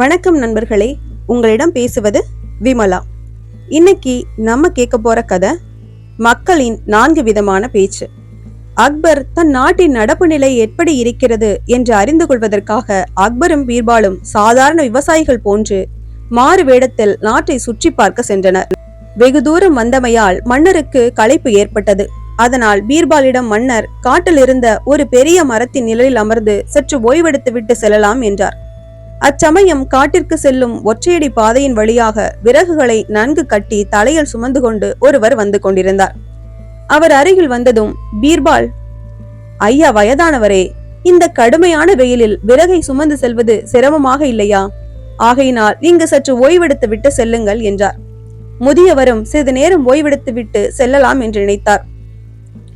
வணக்கம் நண்பர்களே உங்களிடம் பேசுவது விமலா. இன்னைக்கு நம்ம கேட்க போற கதை மக்களின் நான்கு விதமான பேச்சு. அக்பர் தன் நாட்டின் நடப்பு நிலை எப்படி இருக்கிறது என்று அறிந்து கொள்வதற்காக அக்பரும் பீர்பாலும் சாதாரண விவசாயிகள் போன்று மாறு வேடத்தில் நாட்டை சுற்றி பார்க்க சென்றனர். வெகு தூரம் வந்தமையால் மன்னருக்கு களைப்பு ஏற்பட்டது. அதனால் பீர்பாலிடம் மன்னர் காட்டில் இருந்த ஒரு பெரிய மரத்தின் நிழலில் அமர்ந்து சற்று ஓய்வெடுத்து விட்டு செல்லலாம் என்றார். அச்சமயம் காட்டிற்கு செல்லும் ஒற்றையடி பாதையின் வழியாக விறகுகளை நன்கு கட்டி தலையில் சுமந்து கொண்டு ஒருவர் வந்து கொண்டிருந்தார். அவர் அருகில் வந்ததும் பீர்பால் ஐயா வயதானவரே இந்த கடுமையான வெயிலில் விறகை சுமந்து செல்வது சிரமமாக இல்லையா? ஆகையினால் இங்கு சற்று ஓய்வெடுத்து விட்டு செல்லுங்கள் என்றார். முதியவரும் சிறிது நேரம் ஓய்வெடுத்து விட்டு செல்லலாம் என்று நினைத்தார்.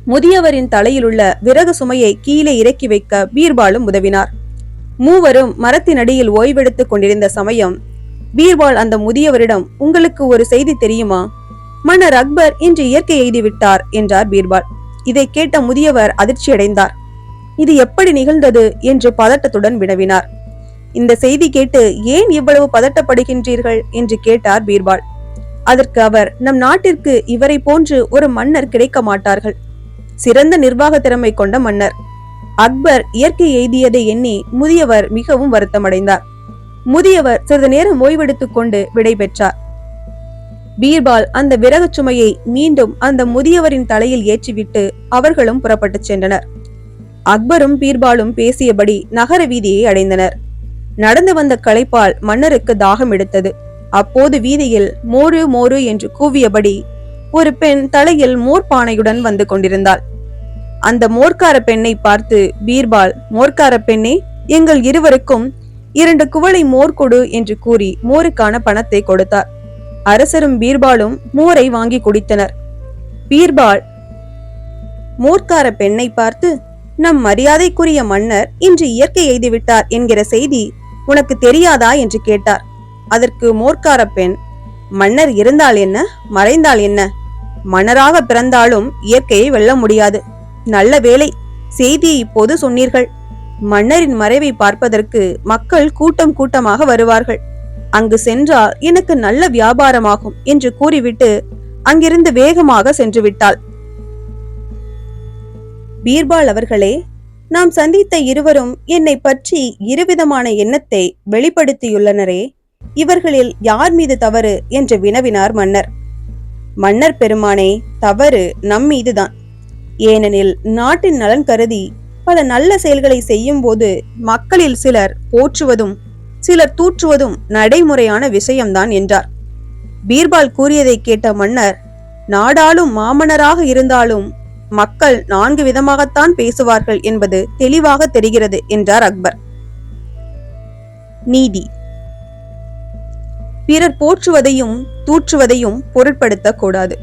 முதியவரின் தலையிலுள்ள விறகு சுமையை கீழே இறக்கி வைக்க பீர்பாலும் உதவினார். மூவரும் மரத்தின் அடியில் ஓய்வெடுத்துக் கொண்டிருந்த சமயம் பீர்பால் அந்த முதியவரிடம் உங்களுக்கு ஒரு செய்தி தெரியுமா? மன்னர் அக்பர் இன்று இயற்கை எய்திவிட்டார் என்றார் பீர்பால். இதை கேட்ட முதியவர் அதிர்ச்சியடைந்தார் இது எப்படி நிகழ்ந்தது? என்று பதட்டத்துடன் வினவினார். இந்த செய்தி கேட்டு ஏன் இவ்வளவு பதட்டப்படுகின்றீர்கள்? என்று கேட்டார் பீர்பால். அதற்கு அவர் நம் நாட்டிற்கு இவரை போன்று ஒரு மன்னர் கிடைக்க மாட்டார்கள். சிறந்த நிர்வாக திறமை கொண்ட மன்னர். அக்பர் இயற்கை எய்தியதை எண்ணி முதியவர் மிகவும் வருத்தமடைந்தார். முதியவர் சிறிது நேரம் ஓய்வெடுத்துக் கொண்டு விடை பெற்றார். பீர்பால் அந்த விறகு சுமையை மீண்டும் அந்த முதியவரின் தலையில் ஏற்றிவிட்டு அவர்களும் புறப்பட்டுச் சென்றனர். அக்பரும் பீர்பாலும் பேசியபடி நகர வீதியை அடைந்தனர். நடந்து வந்த களைப்பால் மன்னருக்கு தாகம் எடுத்தது. அப்போது வீதியில் மோரு மோரு என்று கூவியபடி ஒரு பெண் தலையில் மோர் பானையுடன் வந்து கொண்டிருந்தாள். அந்த மோர்க்கார பெண்ணை பார்த்து பீர்பால் மோர்க்கார பெண்ணே எங்கள் இருவருக்கும் இரண்டு குவளை மோர் கொடு என்று கூறி மோருக்கான பணத்தை கொடுத்தார். அரசரும் பீர்பாலும் மோரை வாங்கி குடித்தனர். பீர்பால் மோர்க்கார பெண்ணை பார்த்து நம் மரியாதைக்குரிய மன்னர் இன்று இயற்கை எய்துவிட்டார் என்கிற செய்தி உனக்கு தெரியாதா என்று கேட்டார். அதற்கு மோர்க்கார பெண் மன்னர் இருந்தால் என்ன? மறைந்தால் என்ன? மன்னராக பிறந்தாலும் இயற்கையை வெல்ல முடியாது. நல்ல வேலை செய்தியை இப்போது சொன்னீர்கள். மன்னரின் மறைவை பார்ப்பதற்கு மக்கள் கூட்டம் கூட்டமாக வருவார்கள். அங்கு சென்றால் எனக்கு நல்ல வியாபாரமாகும் என்று கூறிவிட்டு அங்கிருந்து வேகமாக சென்று விட்டாள். பீர்பால் அவர்களே நாம் சந்தித்த இருவரும் என்னை பற்றி இருவிதமான எண்ணத்தை வெளிப்படுத்தியுள்ளனரே. இவர்களில் யார் மீது தவறு என்று வினவினார் மன்னர். மன்னர் பெருமானே தவறு நம் மீதுதான். ஏனெனில் நாட்டின் நலன் கருதி பல நல்ல செயல்களை செய்யும் போது மக்களில் சிலர் போற்றுவதும் சிலர் தூற்றுவதும் நடைமுறையான விஷயம்தான் என்றார். பீர்பால் கூறியதை கேட்ட மன்னர் நாடாளும் மாமன்னராக இருந்தாலும் மக்கள் நான்கு விதமாகத்தான் பேசுவார்கள் என்பது தெளிவாக தெரிகிறது என்றார் அக்பர். நீதி. பிறர் போற்றுவதையும் தூற்றுவதையும் பொருட்படுத்தக்கூடாது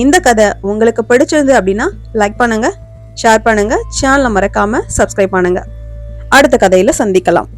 இந்த கதை உங்களுக்கு பிடிச்சிருந்து அப்படின்னா லைக் பண்ணுங்க ஷேர் பண்ணுங்க சேனலை மறக்காம சப்ஸ்கிரைப் பண்ணுங்க. அடுத்த கதையில சந்திக்கலாம்.